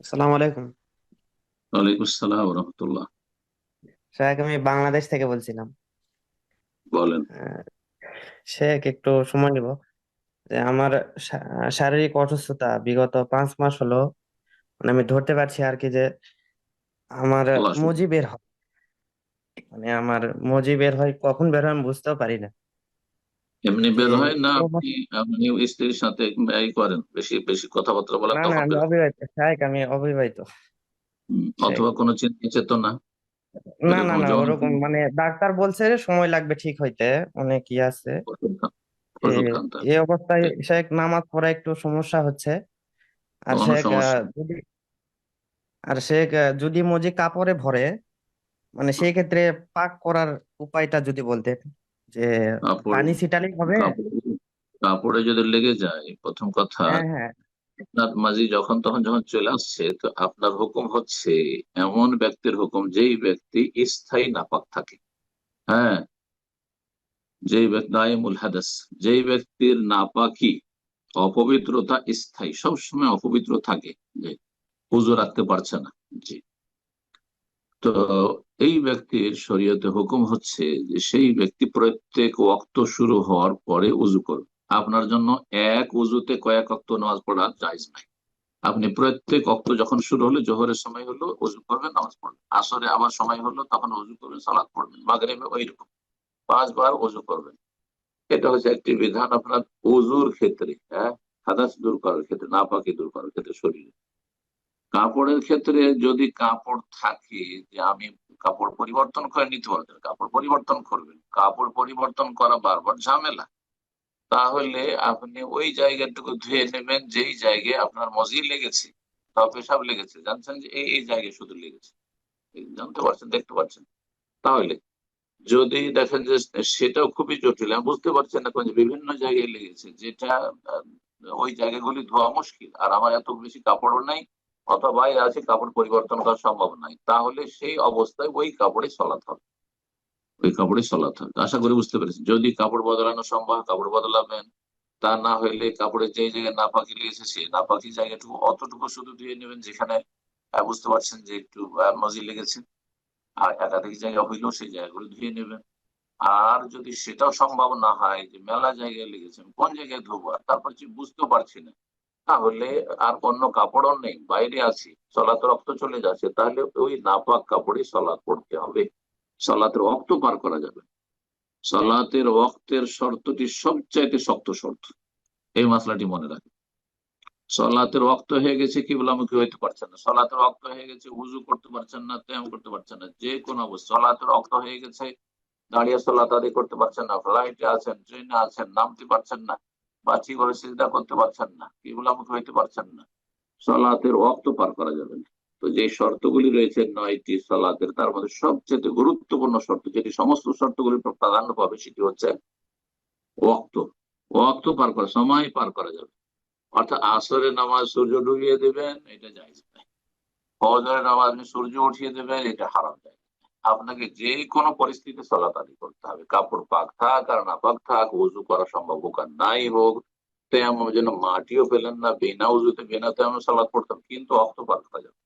আসসালামু আলাইকুম। ওয়ালাইকুম আসসালাম রহমতুল্লাহ। শেখ আমি বাংলাদেশ থেকে বলছিলাম। বলেন। শেখ একটু সময় নিব। যে আমার শারীরিক অসুস্থতা বিগত পাঁচ মাস হলো। মানে আমি ধরতে পারছি আর কি যে আমার মজি বের হয়। মানে আমার মজি বের হয় কখন বের হয় আমি বুঝতেও পারি না। এমনি বের হয় না আপনি আপনি স্ত্রীর সাথে এই করেন বেশি বেশি কথাবার্তা না না আমি অবিবাহিত শেখ আমি অবিবাহিত। অথবা কোনো চিন্তা চেতনা না না না ওরকম মানে ডাক্তার বলছে সময় লাগবে ঠিক হইতে অনেক ই আছে। এই অবস্থায় শেখ নামাজ পড়া একটু সমস্যা হচ্ছে। আর শেখ যদি আর সে গ- যদি মজি কাপড়ে ভরে মানে সেই ক্ষেত্রে পাক করার উপায়টা যদি বলতেন। যে কাপড়ে পানি ছিটালেই হবে। কাপড়ে কাপড়ে যদি লেগে যায় প্রথম কথা হ্যাঁ হ্যাঁ। আপনার মাঝি যখন তখন যখন চলে আসছে তো আপনার হুকুম হচ্ছে এমন ব্যক্তির হুকুম যেই ব্যক্তি স্থায়ী নাপাক থাকে। হ্যাঁ? যেই ব্যক্তি দায়েমুল হাদাস যেই ব্যক্তির নাপাকি অপবিত্রতা স্থায়ী সবসময় অপবিত্র থাকে। যে পুজো রাখতে পারছে না। জি। তো এই ব্যক্তির শরীয়তে হুকুম হচ্ছে যে সেই ব্যক্তি প্রত্যেক ওয়াক্ত শুরু হওয়ার পরে উজু করবে। আপনার জন্য এক উজুতে কয়েক অক্ত নামাজ পড়া জায়জ নাই। আপনি প্রত্যেক অক্ত যখন শুরু হলো জোহরের সময় হলো উজু করবেন, নামাজ পড়বেন। আসরে আবার সময় হলো তখন উজু করবেন সালাদ পড়বেন। মাগরিবে ওই রকম পাঁচবার উজু করবেন। এটা হচ্ছে একটি বিধান আপনার উজুর ক্ষেত্রে হ্যাঁ? হাদাস দূর করার ক্ষেত্রে, নাপাকি দূর করার ক্ষেত্রে শরীরে। কাপড়ের ক্ষেত্রে যদি কাপড় থাকে যে আমি কাপড় পরিবর্তন করে নিতে পারবেন কাপড় পরিবর্তন করবেন। কাপড় পরিবর্তন করা বারবার ঝামেলা। তাহলে আপনি ওই জায়গাটুকু ধুয়ে নেবেন যেই জায়গায় আপনার মজি লেগেছে বা পেশাব লেগেছে। জানছেন যে এই এই জায়গায় শুধু লেগেছে। জানতে পারছেন, দেখতে পাচ্ছেন তাহলে যদি দেখেন যে সেটাও খুবই জটিল, আমি বুঝতে পারছেন না বিভিন্ন জায়গায় লেগেছে, যেটা ওই জায়গাগুলি ধোয়া মুশকিল। আর আমার এত বেশি কাপড়ও নাই অথবা বাইরে আছে কাপড় পরিবর্তন করা সম্ভব নাই তাহলে সেই অবস্থায় ওই কাপড়ে চলাতে হবে। ওই কাপড়ে চলাতে হবে। আশা করি বুঝতে পেরেছি যদি কাপড় বদলানো সম্ভব, কাপড় বদলাবেন, তা না হইলে কাপড়ের যে জায়গায় না নাপাকি লেগেছে, সেই নাপাকি জায়গাটুকু অতটুকু শুধু ধুয়ে নেবেন, যেখানে বুঝতে পারছেন যে একটু মজি লেগেছে। আর একাধিক জায়গা হইলেও সেই জায়গাগুলো ধুয়ে নেবেন। আর যদি সেটাও সম্ভব না হয় যে মেলা জায়গায় লেগেছে, কোন জায়গায় ধোবো? আর তারপর বুঝতেও পারছি না তাহলে আর অন্য কাপড়ও নেই, বাইরে আছি সলাতে রক্ত চলে যাচ্ছে, তাহলে ওই নাপাক কাপড়ে সলাৎ পড়তে হবে। সলাতের রক্ত পার করা যাবে। সলাতের রক্তের শর্তটি সবচাইতে শক্ত শর্ত। এই মশলাটি মনে রাখবে সলাতের রক্ত হয়ে গেছে কি বলামুখী হইতে পারছেন না। সলাতের রক্ত হয়ে গেছে, উজু করতে পারছেন না, তেম করতে পারছেন না। যে কোনো অবস্থা। সলাতের রক্ত হয়ে গেছে, দাঁড়িয়ে সলাত আদি করতে পারছেন না, ফ্লাইটে আছেন, ট্রেনে আছেন, নামতে পারছেন না। বা ঠিকভাবে চিন্তা করতে পারছেন না কিবলামুখী হইতে পারছেন না। সলাতের ওয়াক্ত পার করা যাবে না। তো যে শর্তগুলি রয়েছে নয়টি সলাতের, তার মধ্যে সবচেয়ে গুরুত্বপূর্ণ শর্ত, যেটি সমস্ত শর্তগুলির উপর প্রাধান্য পাবে, সেটি হচ্ছে ওয়াক্ত। ওয়াক্ত পার করা, সময় পার করা যাবে। অর্থাৎ আসরের নামাজ সূর্য ডুবিয়ে দেবেন, এটা জায়জ নাই ফজরের নামাজ সূর্য উঠিয়ে দেবেন, এটা হারাম যায় আপনাকে যে কোনো পরিস্থিতি সলাত আদি করতে হবে। কাপড় পাক থাক আর না পাক থাক, উজু করা সম্ভব হোক আর নাই হোক, তেমন যেন মাটিও পেলেন না, বিনা উজুতে, বিনা তেমন সালাদ পড়তাম, কিন্তু অক্ত করা যাবে।